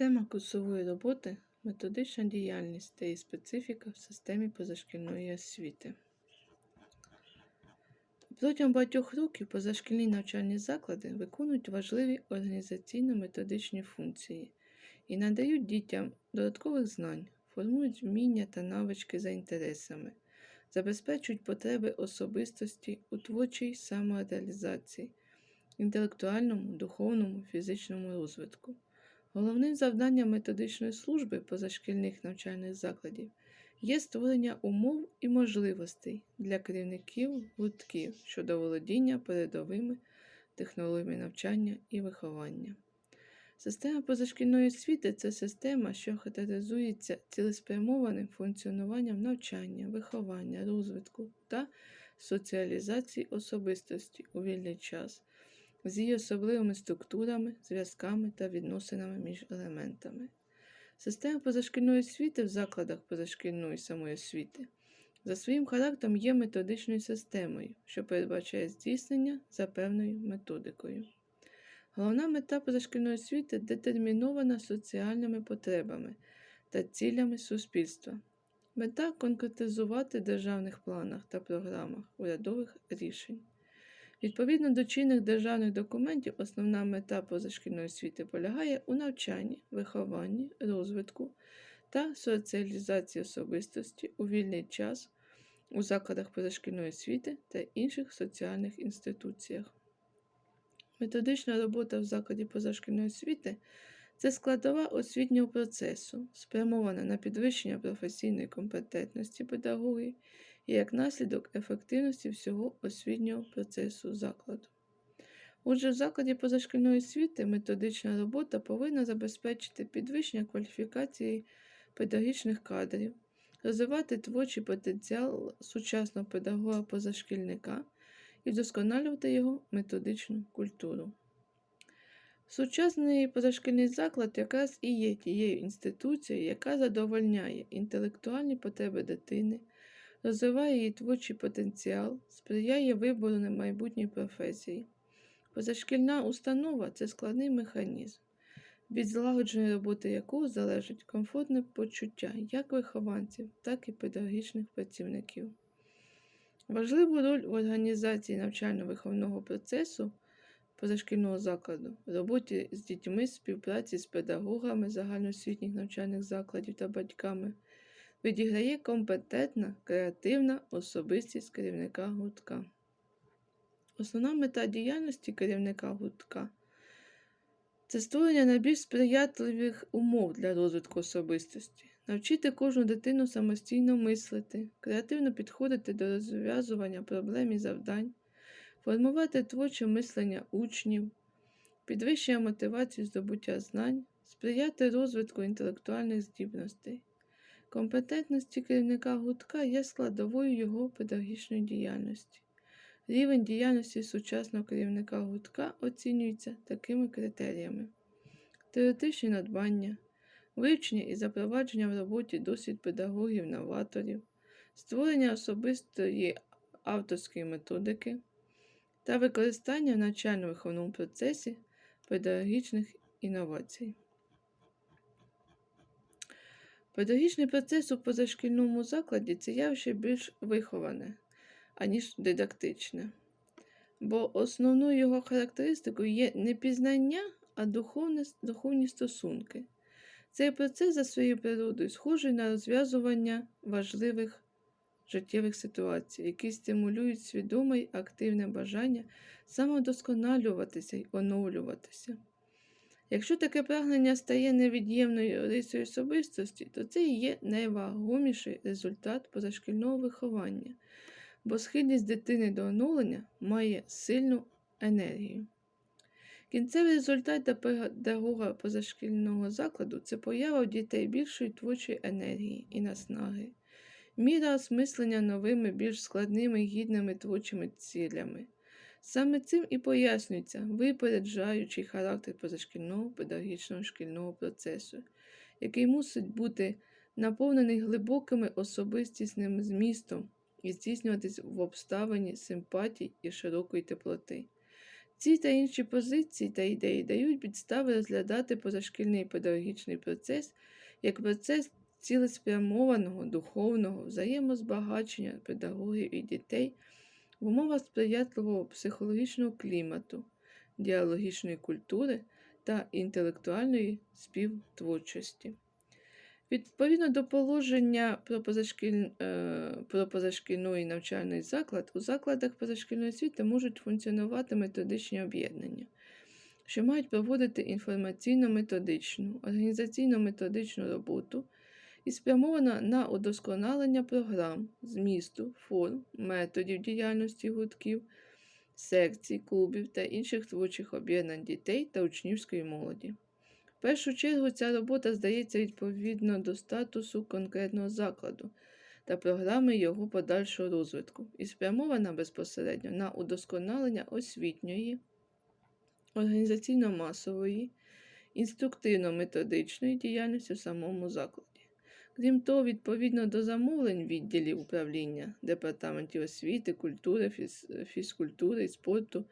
Тема курсової роботи методична діяльність та її специфіка в системі позашкільної освіти. Протягом багатьох років позашкільні навчальні заклади виконують важливі організаційно-методичні функції і надають дітям додаткових знань, формують вміння та навички за інтересами, забезпечують потреби особистості у творчій самореалізації, інтелектуальному, духовному, фізичному розвитку. Головним завданням методичної служби позашкільних навчальних закладів є створення умов і можливостей для керівників гуртків щодо володіння передовими технологіями навчання і виховання. Система позашкільної освіти це система, що характеризується цілеспрямованим функціонуванням навчання, виховання, розвитку та соціалізації особистості у вільний час з її особливими структурами, зв'язками та відносинами між елементами. Система позашкільної освіти в закладах позашкільної самої освіти за своїм характером є методичною системою, що передбачає здійснення за певною методикою. Головна мета позашкільної освіти детермінована соціальними потребами та цілями суспільства. Мета конкретизувати в державних планах та програмах урядових рішень. Відповідно до чинних державних документів, основна мета позашкільної освіти полягає у навчанні, вихованні, розвитку та соціалізації особистості у вільний час у закладах позашкільної освіти та інших соціальних інституціях. Методична робота в закладі позашкільної освіти це складова освітнього процесу, спрямована на підвищення професійної компетентності педагогів і як наслідок ефективності всього освітнього процесу закладу. Отже, в закладі позашкільної освіти методична робота повинна забезпечити підвищення кваліфікації педагогічних кадрів, розвивати творчий потенціал сучасного педагога-позашкільника і вдосконалювати його методичну культуру. Сучасний позашкільний заклад якраз і є тією інституцією, яка задовольняє інтелектуальні потреби дитини, розвиває її творчий потенціал, сприяє вибору на майбутній професії. Позашкільна установа це складний механізм, від злагодженої роботи якого залежить комфортне почуття як вихованців, так і педагогічних працівників. Важливу роль в організації навчально-виховного процесу позашкільного закладу, роботі з дітьми, співпраці з педагогами загальноосвітніх навчальних закладів та батьками відіграє компетентна, креативна особистість керівника гуртка. Основна мета діяльності керівника гуртка це створення найбільш сприятливих умов для розвитку особистості, навчити кожну дитину самостійно мислити, креативно підходити до розв'язування проблем і завдань, формувати творче мислення учнів, підвищення мотивації здобуття знань, сприяти розвитку інтелектуальних здібностей. Компетентності керівника гуртка є складовою його педагогічної діяльності. Рівень діяльності сучасного керівника гуртка оцінюється такими критеріями: теоретичні надбання, вивчення і запровадження в роботі досвід педагогів-новаторів, створення особистої авторської методики та використання в навчально-виховному процесі педагогічних інновацій. Педагогічний процес у позашкільному закладі це явище більш виховане, аніж дидактичне, бо основною його характеристикою є не пізнання, а духовне, духовні стосунки. Цей процес за своєю природою схожий на розв'язування важливих життєвих ситуацій, які стимулюють свідоме й активне бажання самодосконалюватися й оновлюватися. Якщо таке прагнення стає невід'ємною рисою особистості, то це і є найвагоміший результат позашкільного виховання, бо схильність дитини до оновлення має сильну енергію. Кінцевий результат для педагога позашкільного закладу це поява у дітей більшої творчої енергії і наснаги, міра осмислення новими, більш складними гідними творчими цілями. Саме цим і пояснюється випереджаючий характер позашкільного педагогічного шкільного процесу, який мусить бути наповнений глибокими особистісним змістом і здійснюватись в обставині симпатій і широкої теплоти. Ці та інші позиції та ідеї дають підстави розглядати позашкільний педагогічний процес як процес цілеспрямованого духовного взаємозбагачення педагогів і дітей в умовах сприятливого психологічного клімату, діалогічної культури та інтелектуальної співтворчості. Відповідно до положення про, позашкіль... е, про позашкільний навчальний заклад, у закладах позашкільної освіти можуть функціонувати методичні об'єднання, що мають проводити інформаційно-методичну, організаційно-методичну роботу і спрямована на удосконалення програм, змісту, форм, методів діяльності гуртків, секцій, клубів та інших творчих об'єднань дітей та учнівської молоді. В першу чергу ця робота здається відповідно до статусу конкретного закладу та програми його подальшого розвитку і спрямована безпосередньо на удосконалення освітньої, організаційно-масової, інструктивно-методичної діяльності в самому закладі. Крім того, відповідно до замовлень відділів управління департаментів освіти, культури, фіз- фізкультури і спорту,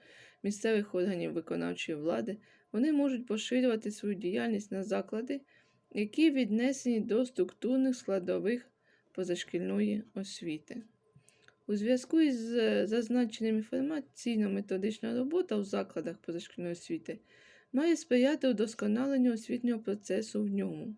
місцевих органів виконавчої влади, вони можуть поширювати свою діяльність на заклади, які віднесені до структурних складових позашкільної освіти. У зв'язку із е, зазначеним інформаційно-методична робота у закладах позашкільної освіти має сприяти удосконаленню освітнього процесу в ньому,